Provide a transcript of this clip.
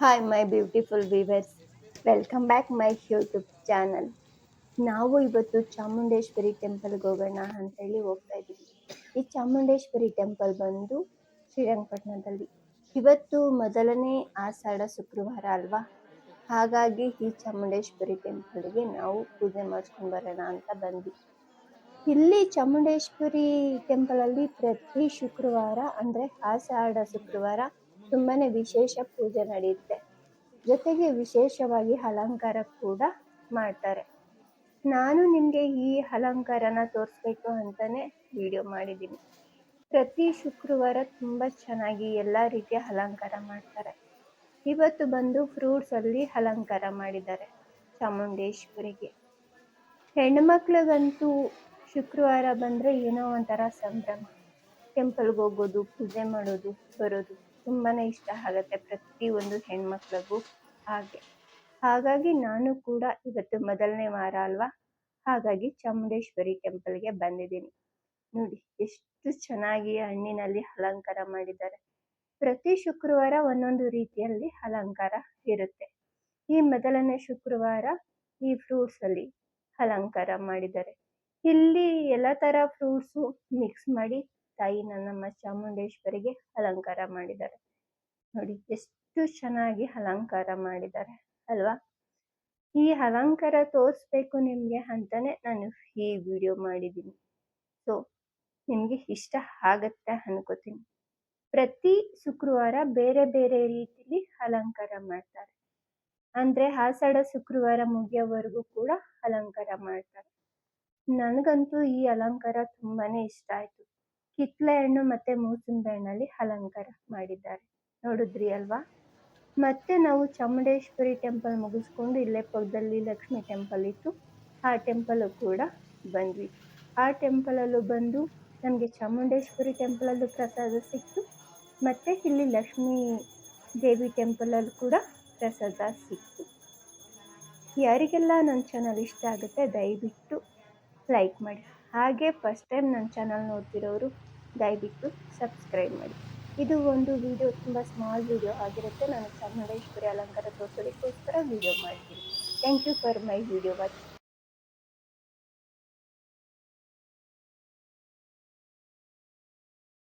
Hi my beautiful viewers welcome back my YouTube channel ನಾವು ಇವತ್ತು ಚಾಮುಂಡೇಶ್ವರಿ ಟೆಂಪಲ್ಗೆ ಹೋಗೋಣ ಅಂತೇಳಿ ಹೋಗ್ತಾ ಇದ್ದೀವಿ. ಈ ಚಾಮುಂಡೇಶ್ವರಿ ಟೆಂಪಲ್ ಬಂದು ಶ್ರೀರಂಗಪಟ್ಟಣದಲ್ಲಿ ಇವತ್ತು ಮೊದಲನೇ ಆಷಾಢ ಶುಕ್ರವಾರ ಅಲ್ವಾ? ಹಾಗಾಗಿ ಈ ಚಾಮುಂಡೇಶ್ವರಿ ಟೆಂಪಲ್ಗೆ ನಾವು ಪೂಜೆ ಮಾಡಿಸ್ಕೊಂಡು ಬರೋಣ ಅಂತ ಬಂದ್ವಿ. ಇಲ್ಲಿ ಚಾಮುಂಡೇಶ್ವರಿ ಟೆಂಪಲಲ್ಲಿ ಪ್ರತಿ ಶುಕ್ರವಾರ ಅಂದರೆ ಆಷಾಢ ಶುಕ್ರವಾರ ತುಂಬಾನೇ ವಿಶೇಷ ಪೂಜೆ ನಡೆಯುತ್ತೆ. ಜೊತೆಗೆ ವಿಶೇಷವಾಗಿ ಅಲಂಕಾರ ಕೂಡ ಮಾಡ್ತಾರೆ. ನಾನು ನಿಮಗೆ ಈ ಅಲಂಕಾರನ ತೋರಿಸ್ಬೇಕು ಅಂತಲೇ ವಿಡಿಯೋ ಮಾಡಿದ್ದೀನಿ. ಪ್ರತಿ ಶುಕ್ರವಾರ ತುಂಬ ಚೆನ್ನಾಗಿ ಎಲ್ಲ ರೀತಿಯ ಅಲಂಕಾರ ಮಾಡ್ತಾರೆ. ಇವತ್ತು ಬಂದು ಫ್ರೂಟ್ಸಲ್ಲಿ ಅಲಂಕಾರ ಮಾಡಿದ್ದಾರೆ ಚಾಮುಂಡೇಶ್ವರಿಗೆ. ಹೆಣ್ಮಕ್ಳಿಗಂತೂ ಶುಕ್ರವಾರ ಬಂದರೆ ಏನೋ ಒಂಥರ ಸಂಭ್ರಮ. ಟೆಂಪಲ್ಗೆ ಹೋಗೋದು, ಪೂಜೆ ಮಾಡೋದು, ಬರೋದು. ತುಂಬಾ ಇಷ್ಟ ಆಗುತ್ತೆ ಪ್ರತಿಯೊಂದು ಹೆಣ್ಮಕ್ಳಿಗೂ ಹಾಗೆ. ಹಾಗಾಗಿ ನಾನು ಕೂಡ ಇವತ್ತು ಮೊದಲನೇ ವಾರ ಅಲ್ವಾ? ಹಾಗಾಗಿ ಚಾಮುಂಡೇಶ್ವರಿ ಟೆಂಪಲ್ಗೆ ಬಂದಿದ್ದೀನಿ. ನೋಡಿ, ಎಷ್ಟು ಚೆನ್ನಾಗಿ ಹಣ್ಣಿನಲ್ಲಿ ಅಲಂಕಾರ ಮಾಡಿದ್ದಾರೆ. ಪ್ರತಿ ಶುಕ್ರವಾರ ಒಂದೊಂದು ರೀತಿಯಲ್ಲಿ ಅಲಂಕಾರ ಇರುತ್ತೆ. ಈ ಮೊದಲನೇ ಶುಕ್ರವಾರ ಈ ಫ್ರೂಟ್ಸ್ ಅಲ್ಲಿ ಅಲಂಕಾರ ಮಾಡಿದ್ದಾರೆ. ಇಲ್ಲಿ ಎಲ್ಲ ತರ ಫ್ರೂಟ್ಸು ಮಿಕ್ಸ್ ಮಾಡಿ ತಾಯಿನ ನಮ್ಮ ಚಾಮುಂಡೇಶ್ವರಿಗೆ ಅಲಂಕಾರ ಮಾಡಿದ್ದಾರೆ. ನೋಡಿ ಎಷ್ಟು ಚೆನ್ನಾಗಿ ಅಲಂಕಾರ ಮಾಡಿದ್ದಾರೆ ಅಲ್ವಾ? ಈ ಅಲಂಕಾರ ತೋರಿಸ್ಬೇಕು ನಿಮಗೆ ಅಂತಾನೆ ನಾನು ಈ ವಿಡಿಯೋ ಮಾಡಿದ್ದೀನಿ. ಸೊ ನಿಮಗೆ ಇಷ್ಟ ಆಗತ್ತೆ ಅನ್ಕೋತೀನಿ. ಪ್ರತಿ ಶುಕ್ರವಾರ ಬೇರೆ ಬೇರೆ ರೀತಿಲಿ ಅಲಂಕಾರ ಮಾಡ್ತಾರೆ. ಅಂದ್ರೆ ಆಷಾಢ ಶುಕ್ರವಾರ ಮುಗಿಯೋವರೆಗೂ ಕೂಡ ಅಲಂಕಾರ ಮಾಡ್ತಾರೆ. ನನಗಂತೂ ಈ ಅಲಂಕಾರ ತುಂಬಾನೇ ಇಷ್ಟ ಆಯ್ತು. ಕಿತ್ಲೆ ಹಣ್ಣು ಮತ್ತೆ ಮೂಸಂಬಿ ಹಣ್ಣಲ್ಲಿ ಅಲಂಕಾರ ಮಾಡಿದ್ದಾರೆ. ನೋಡಿದ್ರಿ ಅಲ್ವಾ? ಮತ್ತೆ ನಾವು ಚಾಮುಂಡೇಶ್ವರಿ ಟೆಂಪಲ್ ಮುಗಿಸ್ಕೊಂಡು ಇಲ್ಲೇ ಪಕ್ಕದಲ್ಲಿ ಲಕ್ಷ್ಮಿ ಟೆಂಪಲ್ ಇತ್ತು. ಆ ಟೆಂಪಲ್ ಕೂಡ ಬಂದ್ವಿ. ಆ ಟೆಂಪಲಲ್ಲೂ ಬಂದು ನಮಗೆ ಚಾಮುಂಡೇಶ್ವರಿ ಟೆಂಪಲಲ್ಲೂ ಪ್ರಸಾದ ಸಿಕ್ತು. ಮತ್ತೆ ಇಲ್ಲಿ ಲಕ್ಷ್ಮೀ ದೇವಿ ಟೆಂಪಲಲ್ಲಿ ಕೂಡ ಪ್ರಸಾದ ಸಿಕ್ತು. ಯಾರಿಗೆಲ್ಲ ನನ್ನ ಚಾನಲ್ ಇಷ್ಟ ಆಗುತ್ತೆ ದಯವಿಟ್ಟು ಲೈಕ್ ಮಾಡಿ. ಹಾಗೆ ಫಸ್ಟ್ ಟೈಮ್ ನನ್ನ ಚಾನಲ್ ನೋಡ್ತಿರೋರು, ದಯವಿಟ್ಟು ಸಬ್ಸ್ಕ್ರೈಬ್ ಮಾಡಿ. ಇದು ಒಂದು ವಿಡಿಯೋ ತುಂಬ ಸ್ಮಾಲ್ ವಿಡಿಯೋ ಆಗಿರುತ್ತೆ. ನಾನು ಚಾಮುಂಡೇಶ್ವರಿ ಅಲಂಕಾರ ತೋರಿಸೋದಕ್ಕೋಸ್ಕರ ವಿಡಿಯೋ ಮಾಡ್ತೀನಿ. Thank you for my video watch